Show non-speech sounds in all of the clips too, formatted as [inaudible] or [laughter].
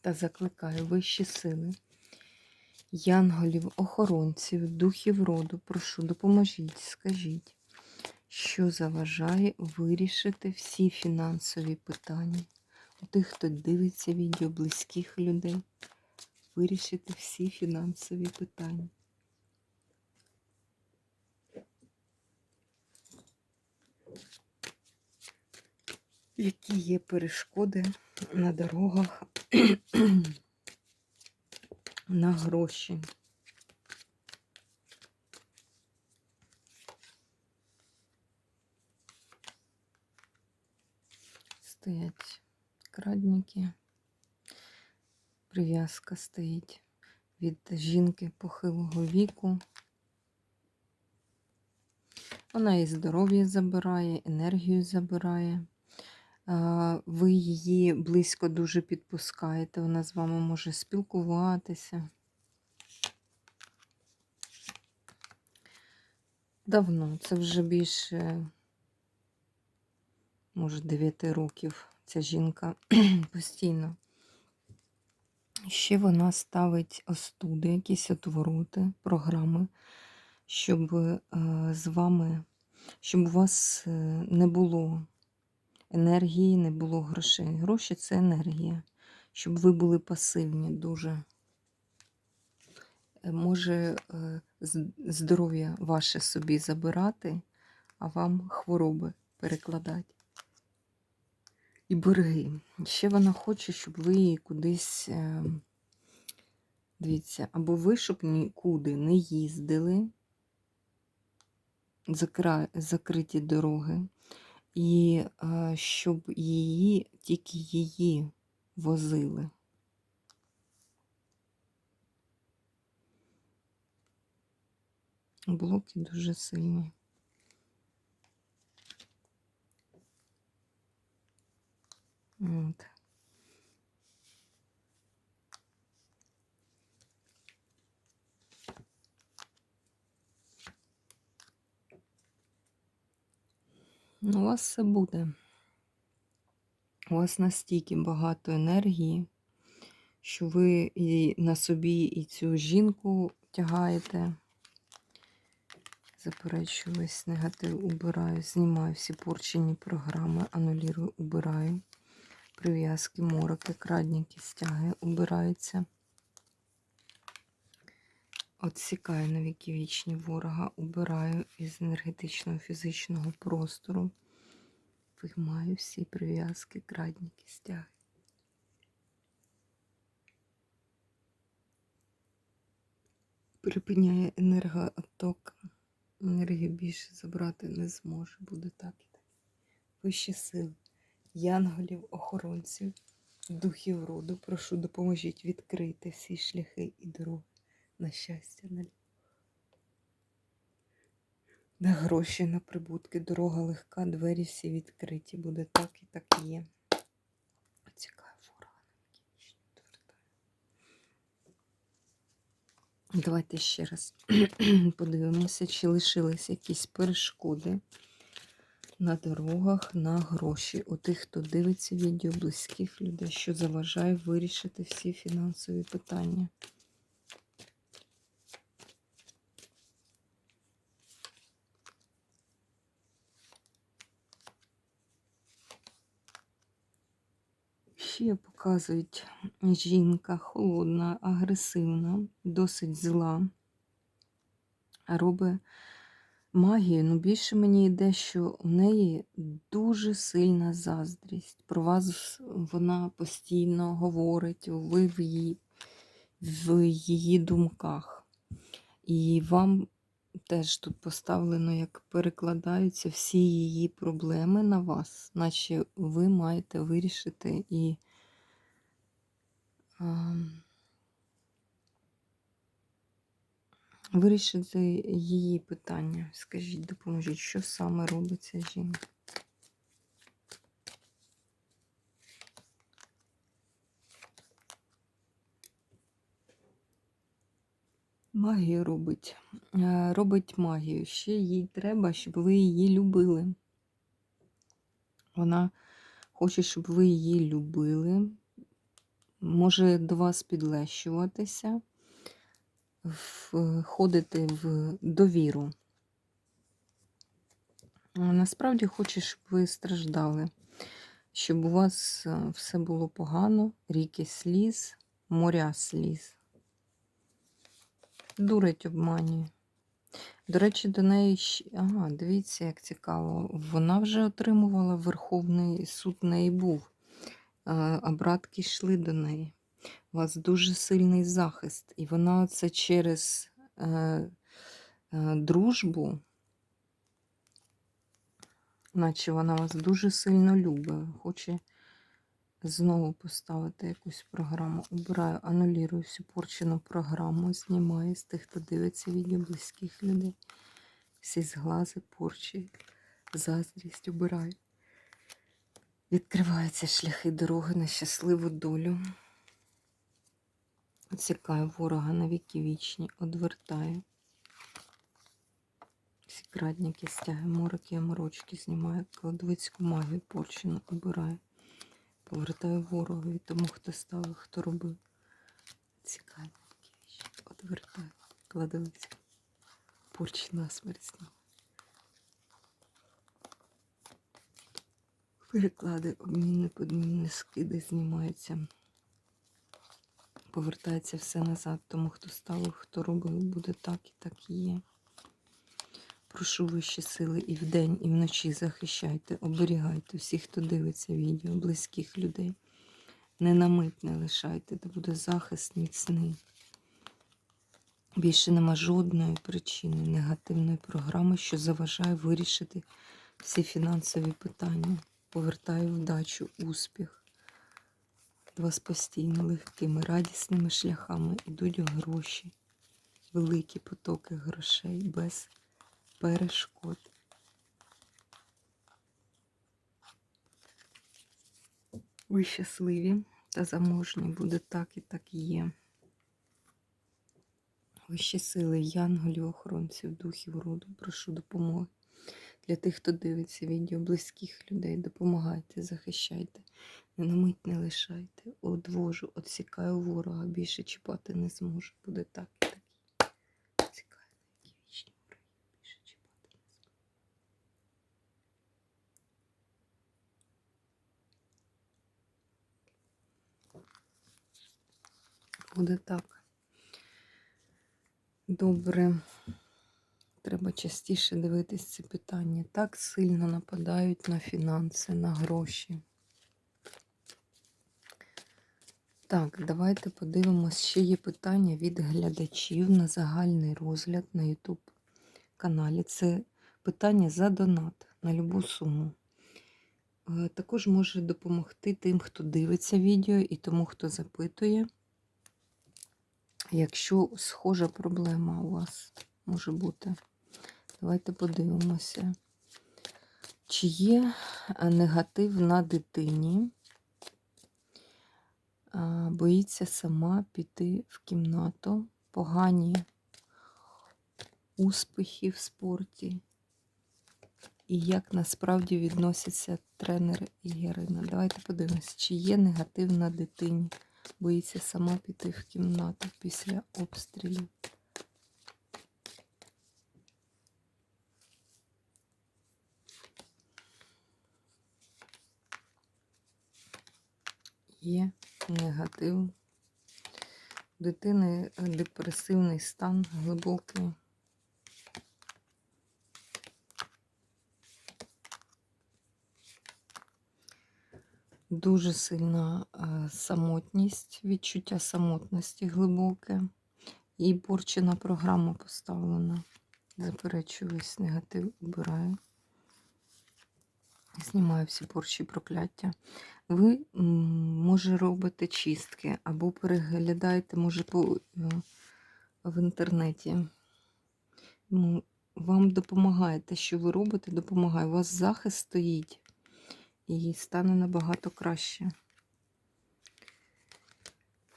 Та закликаю вищі сили, янголів, охоронців, духів роду, прошу, допоможіть, скажіть, що заважає вирішити всі фінансові питання у тих, хто дивиться відео близьких людей, вирішити всі фінансові питання. Які є перешкоди на дорогах [clears throat] на гроші? Стоять крадники, прив'язка стоїть від жінки похилого віку. Вона і здоров'я забирає, енергію забирає. Ви її близько дуже підпускаєте, вона з вами може спілкуватися. Давно, це вже більше, може, 9 років ця жінка [clears throat] постійно. Ще вона ставить остуди, якісь отвороти, програми, щоб е, з вами, щоб у вас е, не було енергії, не було грошей. Гроші це енергія, щоб ви були пасивні дуже. Е, може здоров'я ваше собі забирати, а вам хвороби перекладати. І борги. Ще вона хоче, щоб ви її кудись, е, дивіться, або ви, щоб нікуди не їздили, закриті дороги, і е, щоб її, тільки її возили. Блоки дуже сильні. От. Ну, у вас все буде. У вас настільки багато енергії, що ви і на собі і цю жінку тягаєте. Заперечую весь негатив, убираю, знімаю всі порчені програми, анулірую, убираю. Прив'язки, мороки, крадніки, стяги убираються. Отсікаю на віки вічні ворога, убираю із енергетичного фізичного простору. Виймаю всі прив'язки, крадніки, стяги. Припиняє енергооток. Енергію більше забрати не зможе. Буде так і так. Вищі сили, янголів, охоронців, духів роду. Прошу, допоможіть відкрити всі шляхи і дороги на щастя, на на гроші, на прибутки, дорога легка, двері всі відкриті. Буде так і так є. Давайте ще раз [clears throat] подивимося, чи лишились якісь перешкоди на дорогах, на гроші. У тих, хто дивиться відео близьких людей, що заважає вирішити всі фінансові питання. Ще показують жінка холодна, агресивна, досить зла. Робить магію, ну більше мені йде, що в неї дуже сильна заздрість. Про вас вона постійно говорить, ви в її, в її думках. І вам теж тут поставлено, як перекладаються всі її проблеми на вас, наче ви маєте вирішити і Вирішити її питання. Скажіть, допоможіть, що саме робиться жінка? Магію робить. Е, робить магію. Ще їй треба, щоб ви її любили. Вона хоче, щоб ви її любили. Може до вас підлещуватися, входити в довіру. Насправді хоче, щоб ви страждали, щоб у вас е, все було погано, ріки сліз, моря сліз. Дурить обманює. До речі, до неї. Ага, дивіться, як цікаво. Вона вже отримувала Верховний суд неї був, а братки йшли до неї. У вас дуже сильний захист, і вона це через е, е, дружбу, наче вона вас дуже сильно любить, хоче знову поставити якусь програму. Обираю, анулюю всю порчену програму, знімаю з тих, хто дивиться відео близьких людей. Всі зглази, порчі, заздрість обираю. Відкриваються шляхи дороги на щасливу долю. Оцікаю ворога на віки вічні, одвертаю. Всі крадники стяги, мороки, морочки знімаю, кладовицьку магію порчену обираю. Повертаю ворогові тому, хто ставив, хто робив. Цікаві вічні, одвертаю, кладовицьку. Порчі на смерть Переклади, обмінни, подмінни, скиди знімаються. Повертається все назад, тому хто ставив, хто робив, буде так і так і є. Прошу вищі сили і вдень, і вночі захищайте, оберігайте всіх, хто дивиться відео, близьких людей. Не на не лишайте, де буде захист міцний. Більше нема жодної причини негативної програми, що заважає вирішити всі фінансові питання. Повертаю вдачу, успіх. До вас постійно легкими, радісними шляхами йдуть гроші, великі потоки грошей без перешкод. Ви щасливі та заможні, буде так і так є. Вищі сили, янголів, охоронців, духів роду, прошу допомоги. Для тих, хто дивиться відео, близьких людей, допомагайте, захищайте, не на мить не лишайте. Одвожу, отсікаю ворога, більше чіпати не зможу. Буде так і так. Цікаю, які вічні вороги, більше чіпати не зможу. Буде так. Добре. Треба частіше дивитись ці питання. Так сильно нападають на фінанси, на гроші. Так, давайте подивимось, ще є питання від глядачів на загальний розгляд на YouTube каналі. Це питання за донат на любу суму. Е, Також може допомогти тим, хто дивиться відео, і тому, хто запитує, якщо схожа проблема у вас може бути. Давайте подивимося, чи є е, негатив на дитині. Боїться сама піти в кімнату, погані успіхи в спорті. І як насправді відносяться тренер і Ірина. Давайте подивимося, чи є негатив на дитині. Боїться сама піти в кімнату після обстрілів. Є негатив. Дитини депресивний стан глибокий. Дуже сильна е, самотність, відчуття самотності глибоке. І порчена програма поставлена. Заперечую весь негатив, обираю. Знімаю всі порчі прокляття. Ви, може, робите чистки або переглядаєте, може, по, е, в інтернеті ну, вам допомагає. Те, що ви робите, допомагає. У вас захист стоїть і стане набагато краще.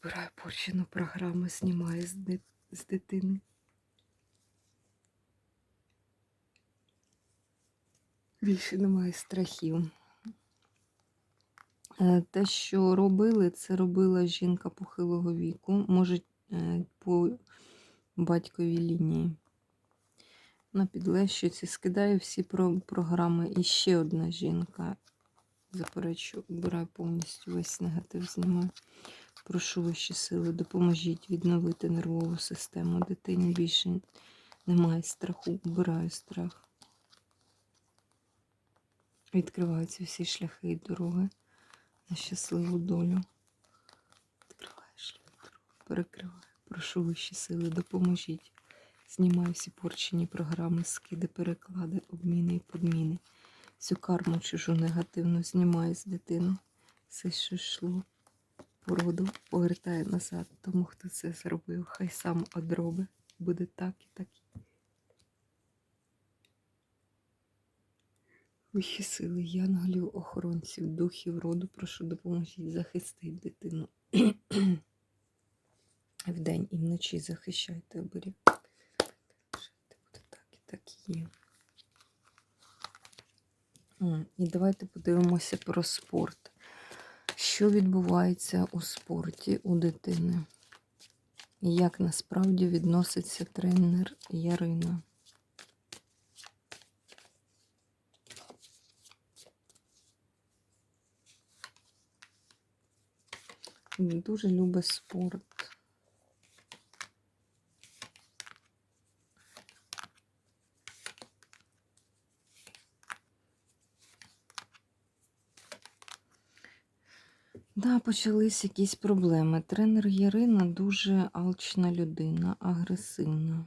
Вбираю порчену програму, знімаю з, ди- з дитини. Більше немає страхів. Е, Те, що робили, це робила жінка похилого віку, може е, по батьковій лінії. На підлещуці скидаю всі про програми. І ще одна жінка. Заперечу, обираю повністю весь негатив, знімаю. Прошу вищі сили, допоможіть відновити нервову систему. Дитині більше немає страху, обираю страх. Відкриваються всі шляхи і дороги на щасливу долю. Відкриваю шлях перекриваю. Прошу вищі сили, допоможіть. Знімаю всі порчені програми, скиди, переклади, обміни і подміни. Всю карму чужу негативну знімаю з дитини. Все, що йшло породу, повертає назад. Тому хто це зробив, хай сам одроби. Буде так і так. Вищі сили, янголів, охоронців, духів роду, прошу допоможіть захистити дитину. Вдень і вночі захищайте оберіг. Буде так і так є. І давайте подивимося про спорт. Що відбувається у спорті у дитини? Як насправді відноситься тренер Ярина? Дуже любить спорт. Да, почались якісь проблеми. Тренер Ярина дуже алчна людина, агресивна.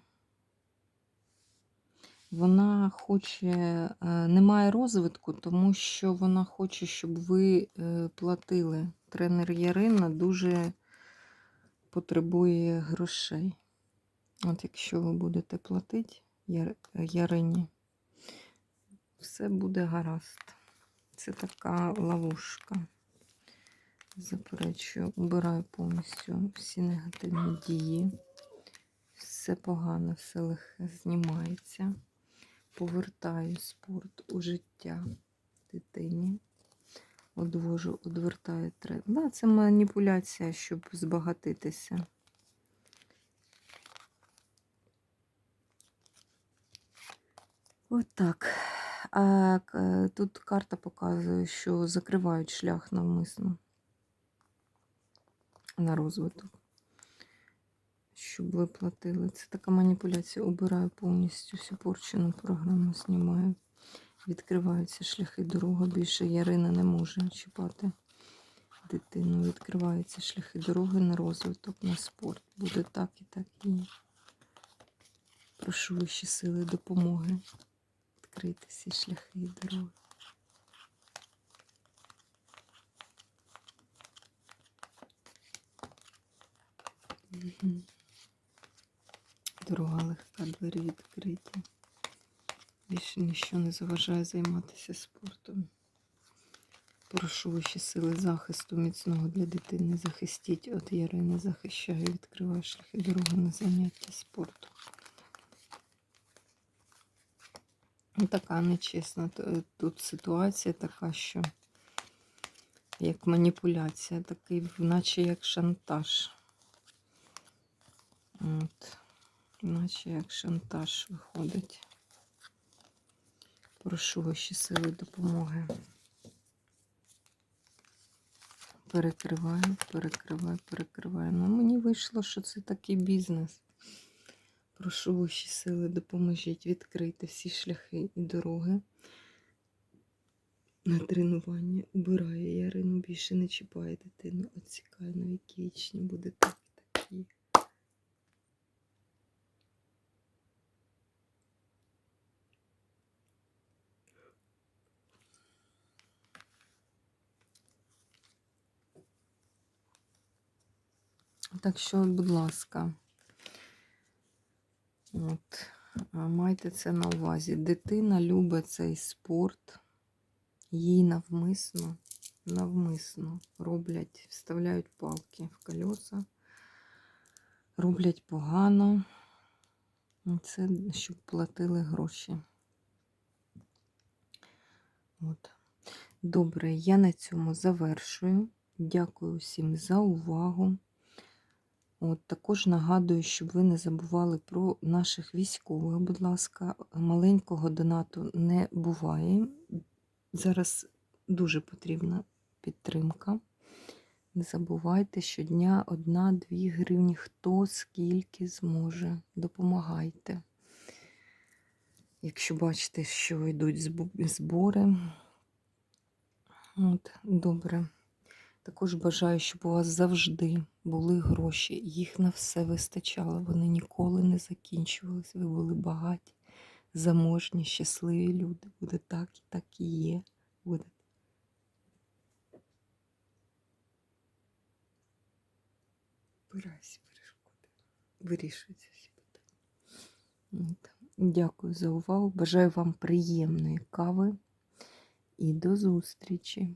Вона хоче, е, не має розвитку, тому що вона хоче, щоб ви е, платили. Тренер Ярина дуже потребує грошей. От якщо ви будете платити Ярині, все буде гаразд. Це така ловушка. Заперечую, убираю повністю всі негативні дії. Все погане, все лихе знімається. Повертаю спорт у життя дитині. Одвожу, одвертаю тренд. Да, це маніпуляція, щоб збагатитися. Отак. К- тут карта показує, що закривають шлях навмисно на розвиток. Щоб ви платили. Це така маніпуляція. Обираю повністю всю порчену програму, знімаю. Відкриваються шляхи дороги. Більше Ярина не може чіпати дитину. Відкриваються шляхи дороги на розвиток, на спорт. Буде так і так і. Прошу вищі сили допомоги. Відкрити всі шляхи і дороги. Мгм. Дорога легка, двері відкриті. Більше ніщо не заважає займатися спортом. Прошу вищі сили захисту міцного для дитини. Захистіть от Ярини, захищаю, відкриваю шляхи дороги на заняття спорту. Ну, Така нечесна тут ситуація така, що як маніпуляція, такий, наче як шантаж. От. Наче як шантаж виходить. Прошу ваші сили допомоги. Перекриваю, перекриваю, перекриваю. Ну, мені вийшло, що це такий бізнес. Прошу ваші сили, допоможіть відкрити всі шляхи і дороги на тренування. Убираю Ярину, більше не чіпає дитину. Оцікаю нові кічні, буде так і такі. Так що, будь ласка, от, Майте це на увазі. Дитина любить цей спорт, їй навмисно, навмисно роблять, вставляють палки в колеса, роблять погано. Ну, Це щоб платили гроші. От. Добре, я на цьому завершую. Дякую всім за увагу. От, також нагадую, щоб ви не забували про наших військових, будь ласка, маленького донату не буває. Зараз дуже потрібна підтримка. Не забувайте, щодня 1-2 гривні, хто скільки зможе. Допомагайте. Якщо бачите, що йдуть збори. От, добре. Також бажаю, щоб у вас завжди були гроші. Їх на все вистачало. Вони ніколи не закінчувалися. Ви були багаті, заможні, щасливі люди. Буде так і так і є. Буде. Вирайся перешкоди. Вирішується всі питання. Дякую за увагу. Бажаю вам приємної кави і до зустрічі!